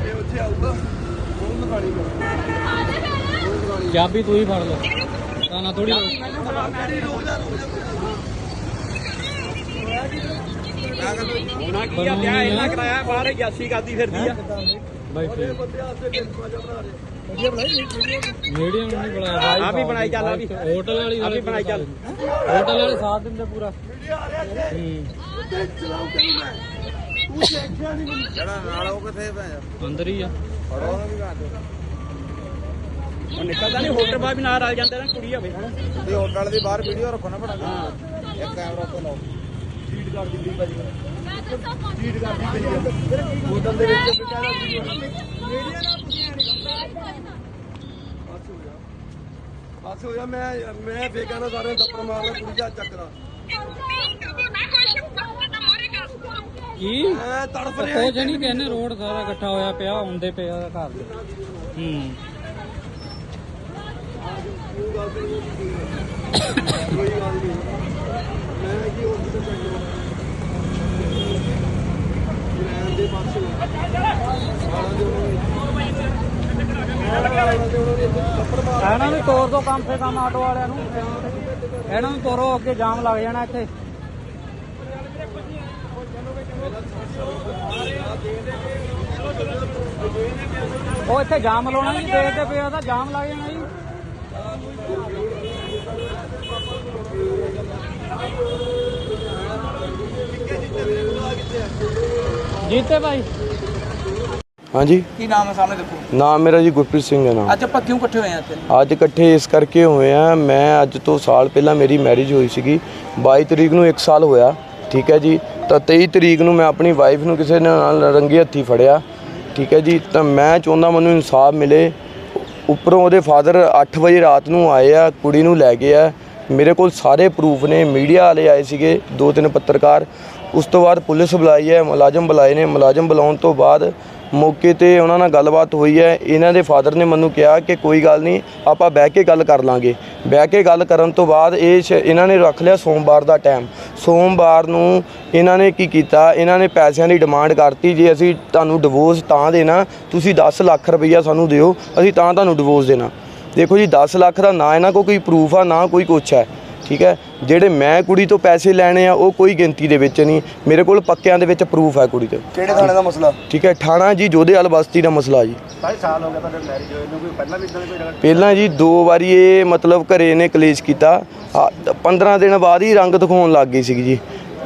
ਇਹ ਉੱਥੇ ਆਊਗਾ। ਉਹ ਲਗਾਣੀ ਚਾਬੀ ਤੂੰ ਹੀ ਫੜ ਲੈ ਤਾਂ ਨਾ ਥੋੜੀ ਹੋਣਾ ਕੀ ਆ ਵਿਆਹ ਇਹਨਾਂ ਕਰਾਇਆ ਬਾਹਰ ਜਾਸੀ ਕਰਦੀ ਫਿਰਦੀ ਆ। ਬਾਈ ਫੇਰ। ਰਹੇ ਮੀਡੀਅਮ ਨਹੀਂ ਬਣਾਇਆ ਬਾਈ ਆ ਵੀ ਬਣਾਈ ਚੱਲ, ਆ ਵੀ। ਹੋਟਲ ਵਾਲੀ ਆ ਵੀ ਬਣਾਈ ਚੱਲ। ਹੋਟਲ ਵਾਲੇ ਸਾਥ ਦਿੰਦੇ ਪੂਰਾ। ਹੂੰ। ਤੇ ਚਲਾਉ ਕਰੂ ਮੈਂ। ਤੂੰ ਜਿਹੜਾ ਨਾਲ ਉਹ ਕਿੱਥੇ ਭੈਣ ਅੰਦਰ ਹੀ ਆ। ਫੜੋ ਉਹਨੂੰ ਵੀ ਕਰ ਦਿਓ ਉਹ ਨਿਕਲਦਾ ਨਹੀਂ ਹੋਟਲ ਬਾਹਰ ਵੀ ਨਾਲ ਰਲ ਜਾਂਦੇ ਨਾ ਕੁੜੀ ਹੋਵੇ ਤੁਸੀਂ ਹੋਟਲ ਦੀ ਬਾਹਰ ਵੀਡੀਓ ਰੱਖੋ ਨਾ ਬਣਾ ਹਾਂ। ਇੱਕ ਕੈਮਰਾ ਉੱਤੇ ਲਾਓ। ਫੀਡ ਕਰ ਦਿੱਤੀ ਭਾਜੀ। ਫੀਡ ਕਰ ਦਿੱਤੀ ਹੋਟਲ ਦੇ ਵਿੱਚ ਵਿਚਾਰਾ ਮੀਡੀਆ ਨਾਲ ਤੁਸੀਂ ਬਸ ਹੋ ਜਾ ਬਸ ਹੋ ਜਾ ਮੈਂ ਮੈਂ ਫੇਕਾਂ ਨਾਲ ਸਾਰਿਆਂ ਨੂੰ ਦੱਪੜ ਕੁੜੀ ਦਾ ਚੱਕਦਾ ਕੀ? ਤੜਫ ਰਿਹਾ। ਕੁਝ ਨਹੀਂ ਕਹਿੰਦੇ ਰੋਡ ਸਾਰਾ ਇਕੱਠਾ ਹੋਇਆ ਪਿਆ ਆਉਂਦੇ ਪਿਆ ਘਰ ਦੇ। ਹੂੰ। ਕੋਈ ਗੱਲ ਨਹੀਂ ਮੈਂ ਕੀ ਪਾਸੇ ਇਹਨਾਂ ਨੂੰ ਤੋਰ ਦੋ ਕੰਮ ਸੇ ਕੰਮ ਆਟੋ ਵਾਲਿਆਂ ਨੂੰ। ਇਹਨਾਂ ਨੂੰ ਤੋਰੋ ਅੱਗੇ ਜਾਮ ਲੱਗ ਜਾਣਾ ਇੱਥੇ। ਉਹ ਇੱਥੇ ਜਾਮ ਲਾਉਣਾ ਜੀ ਦੇਖਦੇ ਪਏ ਆ ਤਾਂ ਜਾਮ ਲੱਗ ਜਾਣਾ ਜੀ। ਜੀਤੇ ਭਾਈ। ਹਾਂਜੀ। ਕੀ ਨਾਮ ਹੈ ਸਾਹਮਣੇ ਦੇਖੋ। ਨਾਮ ਮੇਰਾ ਜੀ ਗੁਰਪ੍ਰੀਤ ਸਿੰਘ ਹੈ ਨਾਮ। ਅੱਜ ਆਪਾਂ ਕਿਉਂ ਇਕੱਠੇ ਹੋਏ ਆ ਇੱਥੇ? ਅੱਜ ਇਕੱਠੇ ਇਸ ਕਰਕੇ ਹੋਏ ਆ ਮੈਂ ਅੱਜ ਤੋਂ ਸਾਲ ਪਹਿਲਾਂ ਮੇਰੀ ਮੈਰਿਜ ਹੋਈ ਸੀਗੀ। 22 ਤਰੀਕ ਨੂੰ 1 ਸਾਲ ਹੋਇਆ ਠੀਕ ਹੈ ਜੀ। ਤਾਂ 23 ਤਰੀਕ ਨੂੰ ਮੈਂ ਆਪਣੀ ਵਾਈਫ ਨੂੰ ਕਿਸੇ ਨੇ ਨਾਲ ਰੰਗੇ ਹੱਥੀ ਫੜਿਆ। ਠੀਕ ਹੈ ਜੀ, ਤਾਂ ਮੈਂ ਚਾਹੁੰਦਾ ਮੈਨੂੰ ਇਨਸਾਫ ਮਿਲੇ। ਉੱਪਰੋਂ ਉਹਦੇ ਫਾਦਰ 8 ਵਜੇ ਰਾਤ ਨੂੰ ਆਏ ਆ, ਕੁੜੀ ਨੂੰ ਲੈ ਗਏ ਆ। ਮੇਰੇ ਕੋਲ ਸਾਰੇ ਪ੍ਰੂਫ ਨੇ, ਮੀਡੀਆ ਵਾਲੇ ਆਏ ਸੀਗੇ, ਦੋ ਤਿੰਨ ਪੱਤਰਕਾਰ। ਉਸ ਤੋਂ ਬਾਅਦ ਪੁਲਿਸ ਬੁਲਾਈ ਹੈ, ਮੁਲਾਜ਼ਮ ਬੁਲਾਏ ਨੇ। ਮੁਲਾਜ਼ਮ ਬੁਲਾਉਣ ਤੋਂ ਬਾਅਦ ਮੌਕੇ ਤੇ ਉਹਨਾਂ ਨਾਲ ਗੱਲਬਾਤ ਹੋਈ ਹੈ। ਇਹਨਾਂ ਦੇ ਫਾਦਰ ਨੇ ਮੈਨੂੰ ਕਿਹਾ ਕਿ ਕੋਈ ਗੱਲ ਨਹੀਂ, ਆਪਾਂ ਬਹਿ ਕੇ ਗੱਲ ਕਰ ਲਾਂਗੇ। ਬਹਿ ਕੇ ਗੱਲ ਕਰਨ ਤੋਂ ਬਾਅਦ ਇਹ ਸ਼- ਇਹਨਾਂ ਨੇ ਰੱਖ ਲਿਆ ਸੋਮਵਾਰ ਦਾ ਟਾਈਮ ਸੋਮਵਾਰ ਨੂੰ ਇਹਨਾਂ ਨੇ ਕੀ ਕੀਤਾ? ਇਹਨਾਂ ਨੇ ਪੈਸਿਆਂ ਦੀ ਡਿਮਾਂਡ ਕਰਤੀ, ਜੇ ਅਸੀਂ ਤੁਹਾਨੂੰ ਡਿਵੋਰਸ ਤਾਂ ਦੇਣਾ, ਤੁਸੀਂ 10 ਲੱਖ ਰੁਪਈਆ ਸਾਨੂੰ ਦਿਓ, ਅਸੀਂ ਤਾਂ ਤੁਹਾਨੂੰ ਡਿਵੋਰਸ ਦੇਣਾ। ਦੇਖੋ ਜੀ 10 ਲੱਖ ਦਾ ਨਾ ਇਹਨਾਂ ਕੋਲ ਕੋਈ ਪ੍ਰੂਫ ਆ, ਨਾ ਕੋਈ ਕੁਛ ਹੈ। ਠੀਕ ਹੈ? ਜਿਹੜੇ ਮੈਂ ਕੁੜੀ ਤੋਂ ਪੈਸੇ ਲੈਣੇ ਆ ਉਹ ਕੋਈ ਗਿਣਤੀ ਦੇ ਵਿੱਚ ਨਹੀਂ। ਮੇਰੇ ਕੋਲ ਪੱਕਿਆਂ ਦੇ ਵਿੱਚ ਪ੍ਰੂਫ ਹੈ ਕੁੜੀ ਤੇ। ਕਿਹੜੇ ਥਾਣੇ ਦਾ ਮਸਲਾ? ਠੀਕ ਹੈ ਠਾਣਾ ਜੀ ਜੋਧੇਵਾਲ ਬਸਤੀ ਦਾ ਮਸਲਾ ਜੀ। ਭਾਈ ਸਾਲ ਹੋ ਗਿਆ ਤੁਹਾਡੇ ਮੈਰਿਜ ਹੋਏ ਨੂੰ ਕੋਈ ਪਹਿਲਾਂ ਵੀ ਇਦਾਂ ਦੀ ਕੋਈ ਪਹਿਲਾਂ ਜੀ ਦੋ ਵਾਰੀ ਇਹ ਮਤਲਬ ਘਰੇ ਨੇ ਕਲੇਸ਼ ਕੀਤਾ। ਆ, 15 ਦਿਨ ਬਾਅਦ ਹੀ ਰੰਗ ਦਿਖਾਉਣ ਲੱਗ ਗਈ ਸੀਗੀ ਜੀ।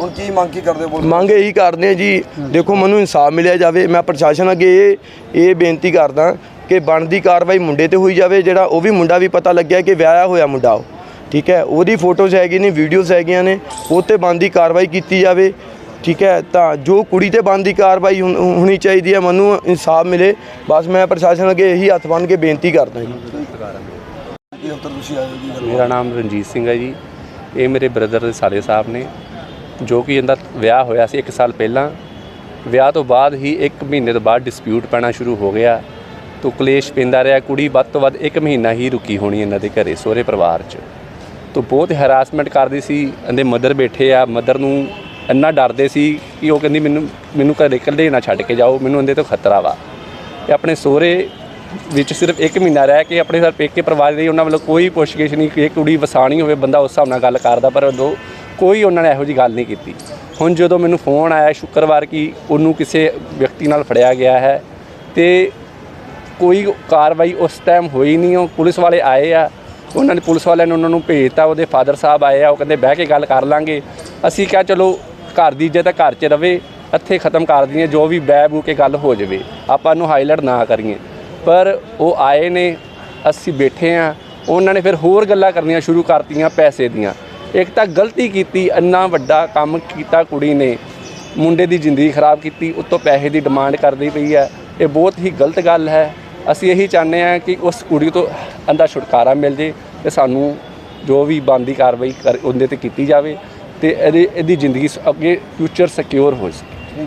ਹੁਣ ਕੀ ਮੰਗ ਕੀ ਕਰਦੇ ਹੋ ਮੰਗ ਇਹੀ ਕਰਦੇ ਆ ਜੀ ਦੇਖੋ ਮੈਨੂੰ ਇਨਸਾਫ ਮਿਲਿਆ ਜਾਵੇ ਮੈਂ ਪ੍ਰਸ਼ਾਸਨ ਅੱਗੇ ਇਹ ਇਹ ਬੇਨਤੀ ਕਰਦਾ ਕਿ ਬਣਦੀ ਕਾਰਵਾਈ ਮੁੰਡੇ ਤੇ ਹੋਈ ਜਾਵੇ ਜਿਹੜਾ ਉਹ ਵੀ ਮੁੰਡਾ ਵੀ ਪਤਾ ਲੱਗਿਆ ਕਿ ਵਿਆਹਿਆ ਹੋਇਆ ਮੁੰਡਾ ਉਹ ਠੀਕ ਹੈ? ਉਹਦੀ ਫੋਟੋਜ਼ ਹੈਗੀ ਨੇ ਵੀਡੀਓਜ਼ ਹੈਗੀਆਂ ਨੇ ਉਹ ਤੇ ਬਣਦੀ ਕਾਰਵਾਈ ਕੀਤੀ ਜਾਵੇ ਠੀਕ ਹੈ? ਤਾਂ ਜੋ ਕੁੜੀ ਤੇ ਬਣਦੀ ਕਾਰਵਾਈ ਹੋਣ- ਚਾਹੀਦੀ ਹੈ ਮੈਨੂੰ ਇਨਸਾਫ ਮਿਲੇ ਬਸ ਮੈਂ ਪ੍ਰਸ਼ਾਸਨ ਅੱਗੇ ਇਹੀ ਹੱਥ ਬੰਨ੍ਹ ਕੇ ਬੇਨਤੀ ਕਰਦਾ ਜੀ। ਮੇਰਾ ਨਾਮ ਰਣਜੀਤ ਸਿੰਘ ਹੈ ਜੀ। ਇਹ ਮੇਰੇ ਬ੍ਰਦਰ ਦੇ ਸਾਲੇ ਸਾਹਿਬ ਨੇ। ਜੋ ਕਿ ਇਹਦਾ ਵਿਆਹ ਹੋਇਆ ਸੀ 1 ਸਾਲ ਪਹਿਲਾਂ, ਵਿਆਹ ਤੋਂ ਬਾਅਦ ਹੀ 1 ਮਹੀਨੇ ਤੋਂ ਬਾਅਦ ਡਿਸਪਿਊਟ ਪੈਣਾ ਸ਼ੁਰੂ ਹੋ ਗਿਆ। ਤੋਂ ਕਲੇਸ਼ ਪੈਂਦਾ ਰਿਹਾ, ਕੁੜੀ ਵੱਧ ਤੋਂ ਵੱਧ 1 ਮਹੀਨਾ ਹੀ ਰੁਕੀ ਹੋਣੀ ਇਹਨਾਂ ਦੇ ਘਰੇ, ਸਹੁਰੇ ਪਰਿਵਾਰ 'ਚ। ਤੋਂ ਬਹੁਤ ਹਰਾਸਮੈਂਟ ਕਰਦੀ ਸੀ, ਇਹਦੇ ਮਦਰ ਬੈਠੇ ਆ ਮਦਰ ਨੂੰ ਇੰਨਾ ਡਰਦੇ ਸੀ ਕਿ ਉਹ ਕਹਿੰਦੀ ਮੈਨੂੰ ਮੈਨੂੰ ਘਰੇ ਇਕੱਲੇ ਨਾ ਛੱਡ ਕੇ ਜਾਓ, ਮੈਨੂੰ ਇਹਦੇ ਤੋਂ ਖਤਰਾ ਵਾ। ਤੇ ਆਪਣੇ ਸਹੁਰੇ ਵਿੱਚ ਸਿਰਫ 1 ਮਹੀਨਾ ਰਹਿ ਕੇ ਆਪਣੇ ਸਰ ਪੇਕੇ ਪਰਿਵਾਰ ਦੇ ਉਹਨਾਂ ਵੱਲੋਂ ਕੋਈ ਪੁੱਛਗਿੱਛ ਨਹੀਂ, ਕਿ ਇਹ ਕੁੜੀ ਵਸਾਣੀ ਹੋਵੇ, ਬੰਦਾ ਉਸ ਹਿਸਾਬ ਨਾਲ ਗੱਲ ਕਰਦਾ, ਪਰ ਉਦੋਂ ਕੋਈ ਉਹਨਾਂ ਨੇ ਇਹੋ ਜੀ ਗੱਲ ਨਹੀਂ ਕੀਤੀ। ਹੁਣ ਜਦੋਂ ਮੈਨੂੰ ਫੋਨ ਆਇਆ, ਸ਼ੁੱਕਰਵਾਰ ਕਿ ਉਹਨੂੰ ਕਿਸੇ ਵਿਅਕਤੀ ਨਾਲ ਫੜਿਆ ਗਿਆ ਹੈ ਤੇ ਕੋਈ ਕਾਰਵਾਈ ਉਸ ਟਾਈਮ ਹੋਈ ਨਹੀਂ, ਉਹ ਪੁਲਿਸ ਵਾਲੇ ਆਏ ਆ, ਉਹਨਾਂ ਨੇ ਪੁਲਿਸ ਵਾਲਿਆਂ ਨੇ ਉਹਨਾਂ ਨੂੰ ਭੇਜਤਾ, ਉਹਦੇ ਫਾਦਰ ਸਾਹਿਬ ਆਏ ਆ, ਉਹ ਕਹਿੰਦੇ ਬਹਿ ਕੇ ਗੱਲ ਕਰ ਲਾਂਗੇ। ਅਸੀਂ ਕਿਹਾ ਚਲੋ ਘਰ ਦੀ ਇੱਜ਼ਤ ਤਾਂ ਘਰ 'ਚ ਰਵੇ, ਇੱਥੇ ਖਤਮ ਕਰ ਦਈਏ, ਜੋ ਵੀ ਬਹਿ ਬੂ ਕੇ ਗੱਲ ਹੋ ਜਾਵੇ, ਆਪਾਂ ਨੂੰ ਹਾਈਲਾਈਟ ਨਾ ਕਰੀਏ। ਪਰ ਉਹ ਆਏ ਨੇ, ਅਸੀਂ ਬੈਠੇ ਆ, ਉਹਨਾਂ ਨੇ ਫਿਰ ਹੋਰ ਗੱਲਾਂ ਕਰਨੀਆਂ ਸ਼ੁਰੂ ਕਰਤੀਆਂ ਪੈਸੇ ਦੀਆਂ। ਇੱਕ ਤਾਂ ਗਲਤੀ ਕੀਤੀ, ਇੰਨਾ ਵੱਡਾ ਕੰਮ ਕੀਤਾ ਕੁੜੀ ਨੇ। ਮੁੰਡੇ ਦੀ ਜ਼ਿੰਦਗੀ ਖਰਾਬ ਕੀਤੀ, ਉਤੋਂ ਪੈਸੇ ਦੀ ਡਿਮਾਂਡ ਕਰਦੀ ਪਈ ਹੈ। ਇਹ ਬਹੁਤ ਹੀ ਗਲਤ ਗੱਲ ਹੈ। ਅਸੀਂ ਇਹੀ ਚਾਹੁੰਦੇ ਹਾਂ ਕਿ ਉਸ ਕੁੜੀ ਤੋਂ ਅੰਦਾ ਛੁਟਕਾਰਾ ਮਿਲ ਜੇ ਤੇ ਸਾਨੂੰ ਜੋ ਵੀ ਬੰਦੀ ਕਾਰਵਾਈ ਕਰ, ਉਹਦੇ ਤੇ ਕੀਤੀ ਜਾਵੇ ਤੇ ਇਹਦੀ ਇਹਦੀ ਜ਼ਿੰਦਗੀ ਸ- ਅੱਗੇ ਫਿਊਚਰ ਸਿਕਿਉਰ ਹੋ ਸਕੇ।